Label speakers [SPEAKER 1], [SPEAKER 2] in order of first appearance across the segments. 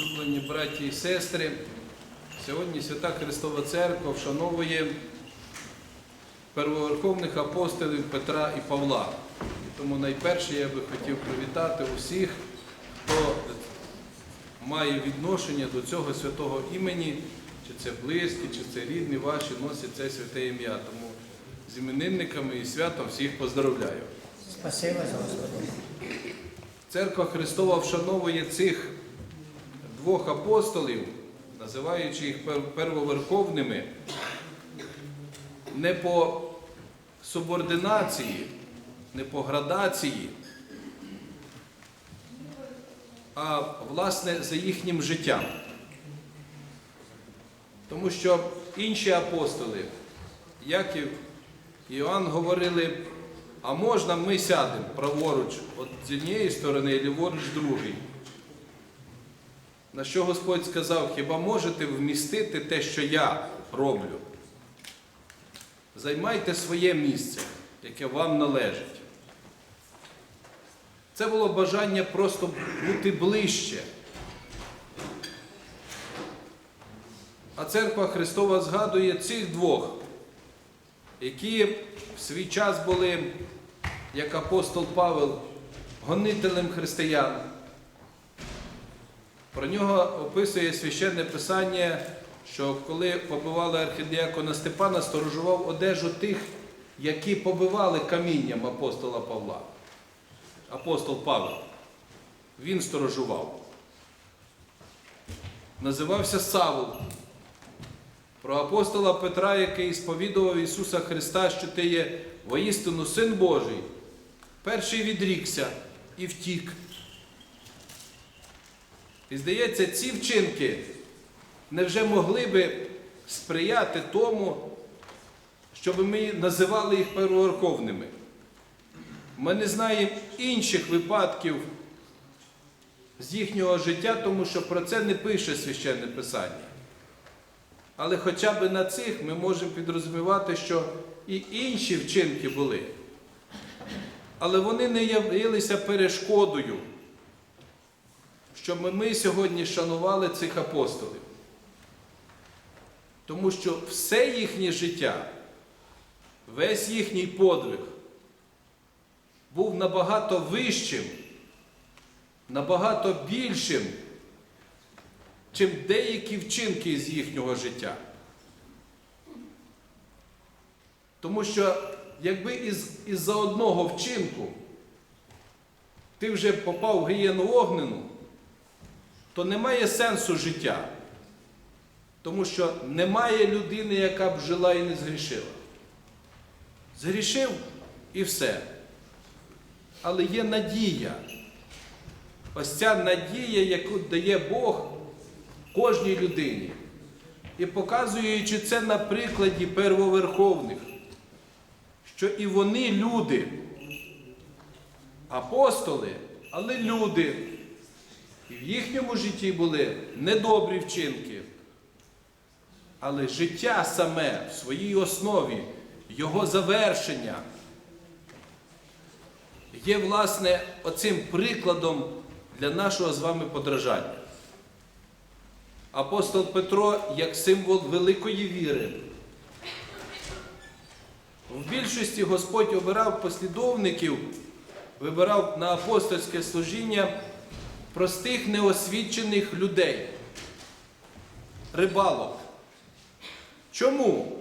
[SPEAKER 1] Улюблені браті і сестри, сьогодні Свята Христова Церква вшановує первоверховних апостолів Петра і Павла. І тому найперше я би хотів привітати усіх, хто має відношення до цього святого імені, чи це близькі, чи це рідні ваші, носять це святе ім'я. Тому з іменинниками і святом всіх поздравляю.
[SPEAKER 2] Спасибо за Господи.
[SPEAKER 1] Церква Христова вшановує цих двох апостолів, називаючи їх первоверховними, не по субординації, не по градації, а власне за їхнім життям. Тому що інші апостоли, Яків і Іоанн говорили, а можна ми сядемо праворуч з однієї сторони, і ліворуч з другої. На що Господь сказав, хіба можете вмістити те, що я роблю? Займайте своє місце, яке вам належить. Це було бажання просто бути ближче. А церква Христова згадує цих двох, які в свій час були, як апостол Павел, гонителем християн. Про нього описує священне писання, що коли побивали архідіакона Степана, сторожував одежу тих, які побивали камінням апостола Павла. Апостол Павел. Він сторожував. Називався Савл. Про апостола Петра, який сповідував Ісуса Христа, що ти є воістину Син Божий, перший відрікся і втік. І здається, ці вчинки невже могли би сприяти тому, щоб ми називали їх первоверховними. Ми не знаємо інших випадків з їхнього життя, тому що про це не пише священне писання. Але хоча б на цих ми можемо підрозумівати, що і інші вчинки були. Але вони не явилися перешкодою, щоб ми сьогодні шанували цих апостолів. Тому що все їхнє життя, весь їхній подвиг був набагато вищим, набагато більшим, чим деякі вчинки з їхнього життя. Тому що якби із, із-за одного вчинку ти вже попав в гієну огнену, то немає сенсу життя. Тому що немає людини, яка б жила і не згрішила. Згрішив і все. Але є надія. Ось ця надія, яку дає Бог кожній людині. І показуючи це на прикладі первоверховних, що і вони люди, апостоли, але люди. І в їхньому житті були недобрі вчинки. Але життя саме в своїй основі, його завершення є, власне, оцим прикладом для нашого з вами подражання. Апостол Петро як символ великої віри. В більшості Господь обирав послідовників, вибирав на апостольське служіння простих неосвічених людей, рибалок. Чому?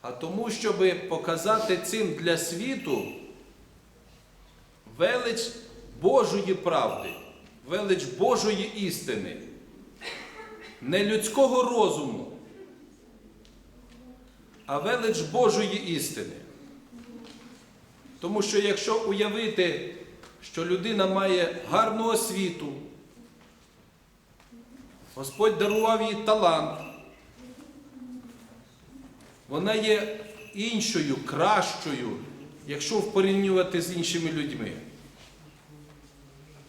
[SPEAKER 1] А тому, щоб показати цим для світу велич Божої правди, велич Божої істини, не людського розуму, а велич Божої істини. Тому що якщо уявити, що людина має гарну освіту, Господь дарував їй талант, вона є іншою, кращою, якщо впорівнювати з іншими людьми.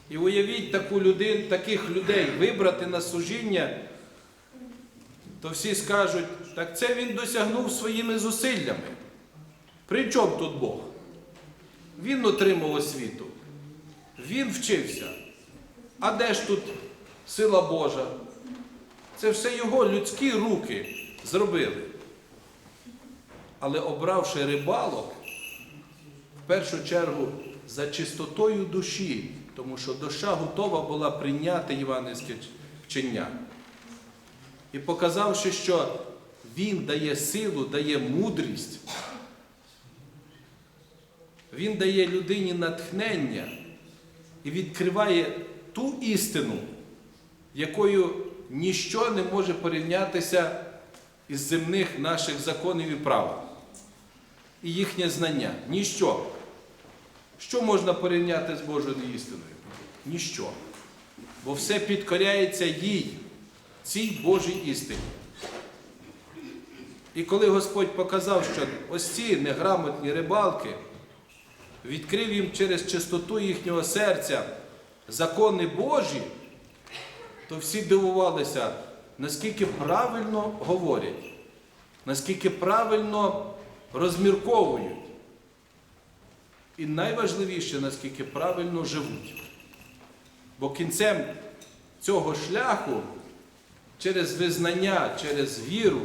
[SPEAKER 1] І уявіть таку людину, таких людей вибрати на служіння, то всі скажуть, так це він досягнув своїми зусиллями. При чому тут Бог? Він отримав освіту. Він вчився. А де ж тут сила Божа? Це все його людські руки зробили. Але обравши рибалок, в першу чергу за чистотою душі, тому що душа готова була прийняти євангельське вчення. І показавши, що він дає силу, дає мудрість, він дає людині натхнення і відкриває ту істину, якою ніщо не може порівнятися із земних наших законів і прав. І їхнє знання. Ніщо. Що можна порівняти з Божою істиною? Ніщо. Бо все підкоряється їй, цій Божій істині. І коли Господь показав, що ось ці неграмотні рибалки відкрив їм через чистоту їхнього серця закони Божі, то всі дивувалися, наскільки правильно говорять, наскільки правильно розмірковують. І найважливіше, наскільки правильно живуть. Бо кінцем цього шляху через визнання, через віру,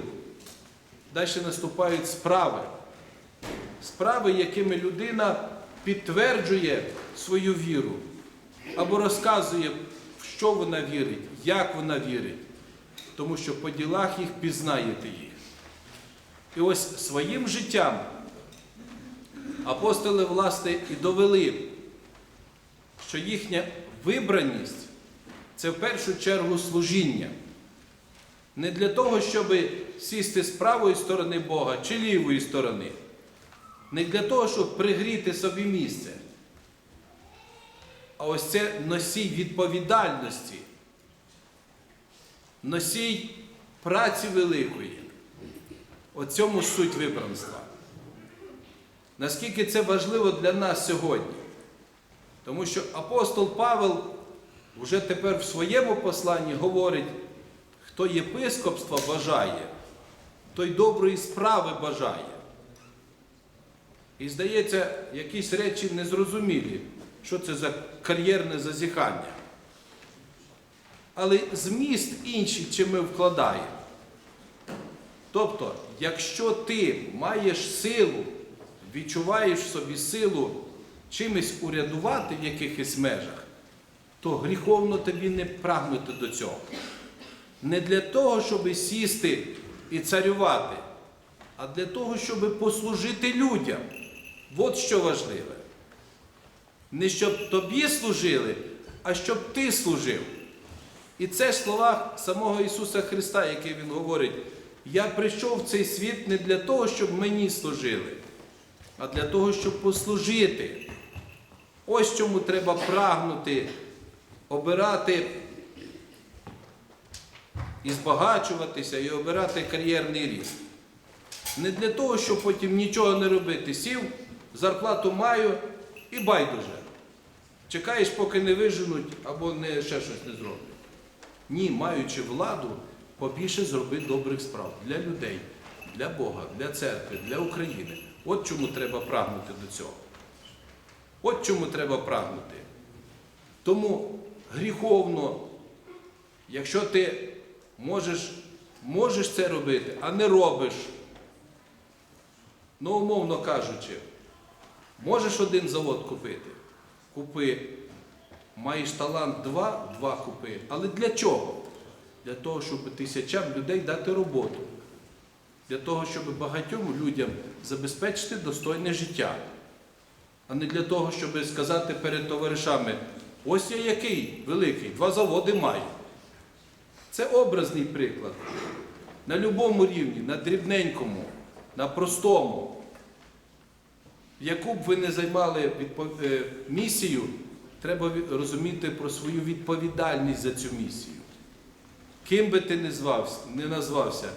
[SPEAKER 1] далі наступають справи. Справи, якими людина підтверджує свою віру або розказує, в що вона вірить, як вона вірить, тому що по ділах їх пізнаєте їх. І ось своїм життям апостоли, власне, і довели, що їхня вибраність це в першу чергу служіння. Не для того, щоб сісти з правої сторони Бога чи лівої сторони. Не для того, щоб пригріти собі місце. А ось це носій відповідальності, носій праці великої. Оцьому суть вибранства. Наскільки це важливо для нас сьогодні? Тому що апостол Павел вже тепер в своєму посланні говорить, хто єпископства бажає, той доброї справи бажає. І здається, якісь речі незрозумілі, що це за кар'єрне зазіхання. Але зміст інший, чим ми вкладаємо. Тобто, якщо ти маєш силу, відчуваєш в собі силу чимось урядувати в якихось межах, то гріховно тобі не прагнути до цього. Не для того, щоб сісти і царювати, а для того, щоб послужити людям. От що важливе. Не щоб тобі служили, а щоб ти служив. І це ж слова самого Ісуса Христа, який Він говорить, я прийшов в цей світ не для того, щоб мені служили, а для того, щоб послужити. Ось чому треба прагнути, обирати і збагачуватися, і обирати кар'єрний ріст. Не для того, щоб потім нічого не робити. Сів, зарплату маю і байдуже. Чекаєш, поки не виженуть або не, ще щось не зроблять. Ні, маючи владу, побільше зроби добрих справ для людей, для Бога, для церкви, для України. От чому треба прагнути до цього. От чому треба прагнути. Тому гріховно, якщо ти можеш, можеш це робити, а не робиш, ну, умовно кажучи, можеш один завод купити? Купи. Маєш талант два, два купи. Але для чого? Для того, щоб тисячам людей дати роботу. Для того, щоб багатьом людям забезпечити достойне життя. А не для того, щоб сказати перед товаришами, ось я який великий, два заводи маю. Це образний приклад. На будь-якому рівні, на дрібненькому, на простому. Яку б ви не займали е, місію, треба розуміти про свою відповідальність за цю місію. Ким би ти не назвався,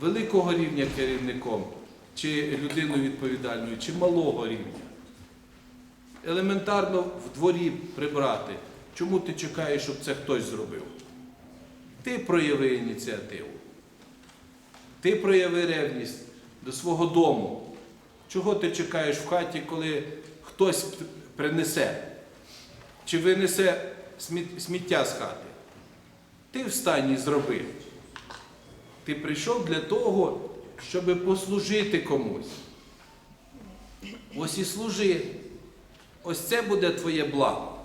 [SPEAKER 1] великого рівня керівником, чи людиною відповідальною, чи малого рівня. Елементарно в дворі прибрати. Чому ти чекаєш, щоб це хтось зробив? Ти прояви ініціативу. Ти прояви ревність до свого дому. Чого ти чекаєш в хаті, коли хтось принесе? чи винесе сміття з хати. Ти встань і зроби. Ти прийшов для того, щоб послужити комусь. Ось і служи. Ось це буде твоє благо.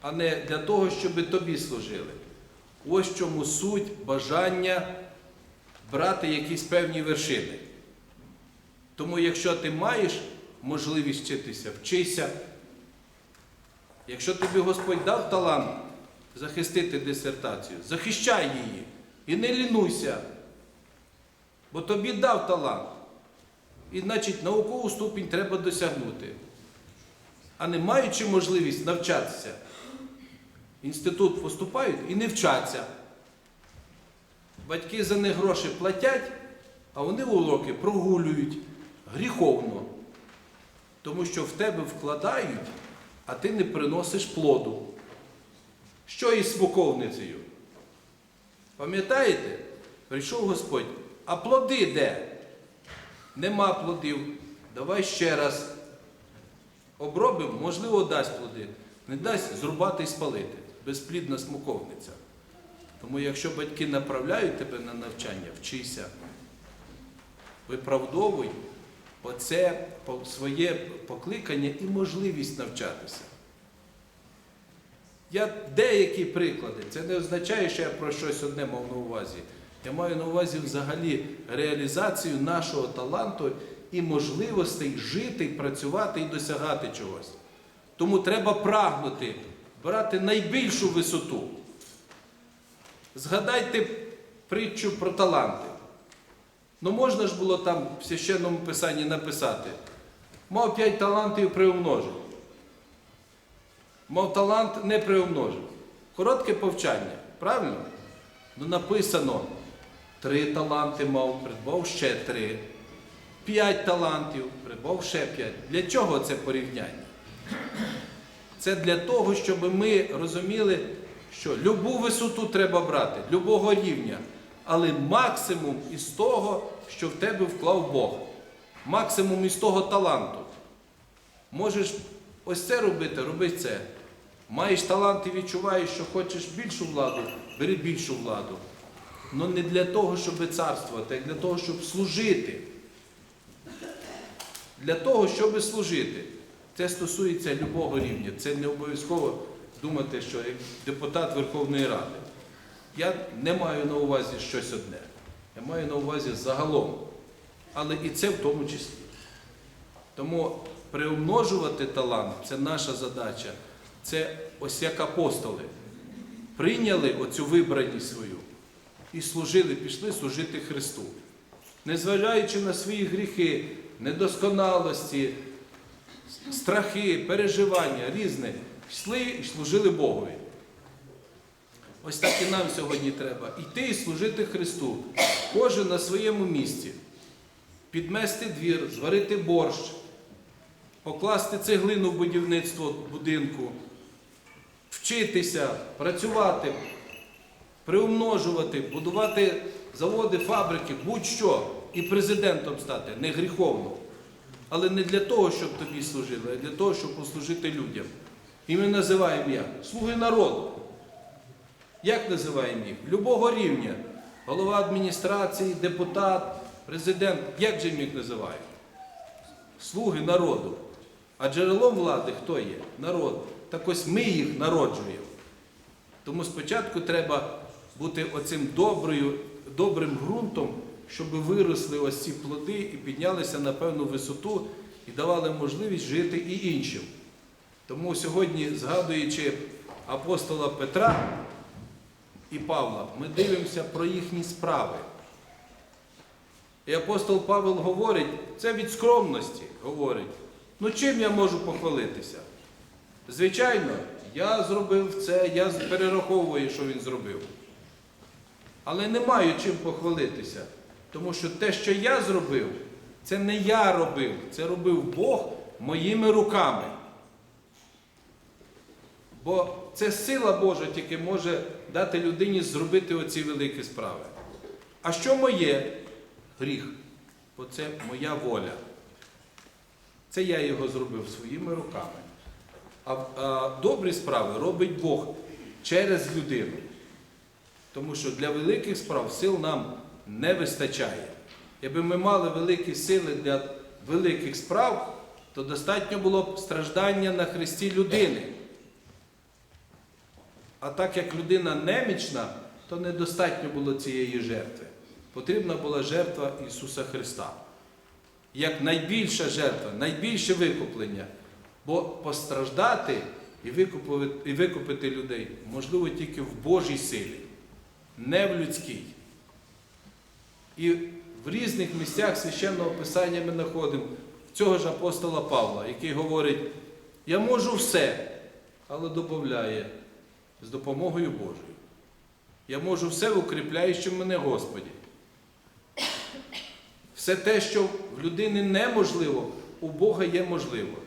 [SPEAKER 1] А не для того, щоб тобі служили. Ось чому суть бажання брати якісь певні вершини. Тому, якщо ти маєш можливість вчитися, вчися. Якщо тобі Господь дав талант захистити дисертацію, захищай її і не лінуйся. Бо тобі дав талант. І, значить, наукову ступінь треба досягнути. А не маючи можливість навчатися, інститут поступають і не вчаться. Батьки за них гроші платять, а вони уроки прогулюють гріховно. Тому що в тебе вкладають, а ти не приносиш плоду. Що із смоковницею? Пам'ятаєте? Прийшов Господь, а плоди де? Нема плодів. Давай ще раз. Обробимо, можливо, дасть плоди. Не дасть зрубати і спалити. Безплідна смоковниця. Тому якщо батьки направляють тебе на навчання, вчися. Виправдовуй оце своє покликання і можливість навчатися. Я деякі приклади. Це не означає, що я про щось одне мав на увазі. Я маю на увазі взагалі реалізацію нашого таланту і можливостей жити, працювати і досягати чогось. Тому треба прагнути брати найбільшу висоту. Згадайте притчу про таланти. Ну можна ж було там в священному писанні написати. Мав п'ять талантів приумножив. Мав талант не приумножив. Коротке повчання, правильно? Ну написано, три таланти мав, придбав ще три. П'ять талантів, придбав ще п'ять. Для чого це порівняння? Це для того, щоб ми розуміли, що любу висоту треба брати, любого рівня, але максимум із того, що в тебе вклав Бог, максимум із того таланту. Можеш ось це робити, роби це. Маєш талант і відчуваєш, що хочеш більшу владу, бери більшу владу. Ну не для того, щоб царствувати, а для того, щоб служити. Для того, щоб служити. Це стосується любого рівня. Це не обов'язково думати, що як депутат Верховної Ради. Я не маю на увазі щось одне. Я маю на увазі загалом. Але і це в тому числі. Тому приумножувати талант це наша задача. Це ось як апостоли. Прийняли оцю вибраність свою і служили, пішли служити Христу. Незважаючи на свої гріхи, недосконалості, страхи, переживання різне, йшли і служили Богові. Ось так і нам сьогодні треба йти і служити Христу. Кожен на своєму місці. Підмести двір, зварити борщ, покласти цеглину в будівництво будинку, вчитися, працювати, приумножувати, будувати заводи, фабрики, будь-що, і президентом стати, не гріховно. Але не для того, щоб тобі служили, а для того, щоб послужити людям. І ми називаємо як? Слуги народу. Як називаємо їх? Любого рівня. Голова адміністрації, депутат, президент. Як же їх називаємо? Слуги народу. А джерелом влади хто є? Народ. Так ось ми їх народжуємо. Тому спочатку треба бути оцим добрим ґрунтом, щоб виросли ось ці плоди і піднялися на певну висоту і давали можливість жити і іншим. Тому сьогодні, згадуючи апостола Петра і Павла, ми дивимося про їхні справи. І апостол Павел говорить, це від скромності говорить. Ну чим я можу похвалитися? Звичайно, я зробив це, я перераховую, що він зробив. Але не маю чим похвалитися. Тому що те, що я зробив, це не я робив, це робив Бог моїми руками. Бо це сила Божа тільки може дати людині зробити оці великі справи. А що моє? Гріх. Бо це моя воля. Це я його зробив своїми руками. А, а добрі справи робить Бог через людину. Тому що для великих справ сил нам не вистачає. Якби ми мали великі сили для великих справ, то достатньо було б страждання на хресті людини. А так як людина немічна, то недостатньо було цієї жертви. Потрібна була жертва Ісуса Христа. Як найбільша жертва, найбільше викуплення. Бо постраждати і викупити, і викупити людей можливо тільки в Божій силі, не в людській. І в різних місцях священного Писання ми знаходимо цього ж апостола Павла, який говорить, я можу все, але додає з допомогою Божою. Я можу все в мене Господі. Все те, що в людини неможливо, у Бога є можливо.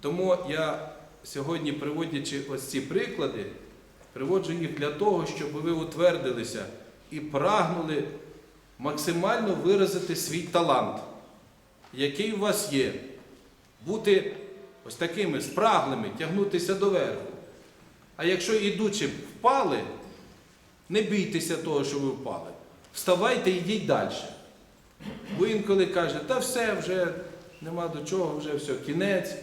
[SPEAKER 1] Тому я сьогодні, приводячи ось ці приклади, приводжу їх для того, щоб ви утвердилися і прагнули максимально виразити свій талант, який у вас є, бути ось такими спраглими, тягнутися до верху. А якщо ідучи впали, не бійтеся того, що ви впали. Вставайте і йдіть далі. Бо інколи каже, та все, вже нема до чого, вже все, кінець,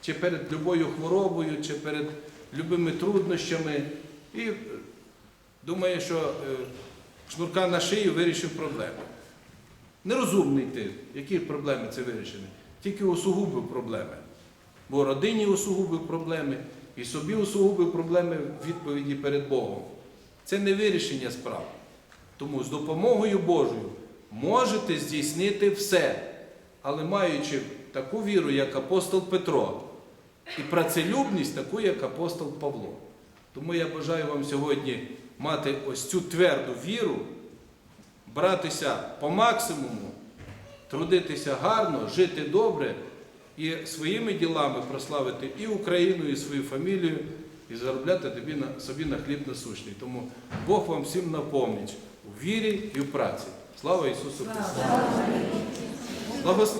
[SPEAKER 1] чи перед любою хворобою, чи перед любими труднощами. І думає, що е, шнурка на шиї вирішив проблему. Нерозумний ти, які проблеми це вирішені. Тільки усугубив проблеми. Бо родині усугубив проблеми, і собі усугубив проблеми в відповіді перед Богом. Це не вирішення справ. Тому з допомогою Божою можете здійснити все, але маючи таку віру, як апостол Петро, і працелюбність, таку, як апостол Павло. Тому я бажаю вам сьогодні мати ось цю тверду віру, братися по максимуму, трудитися гарно, жити добре і своїми ділами прославити і Україну, і свою фамілію, і заробляти тобі на, собі на хліб насущний. Тому Бог вам всім напоміч у вірі і в праці. Слава Ісусу Христу! Благослов-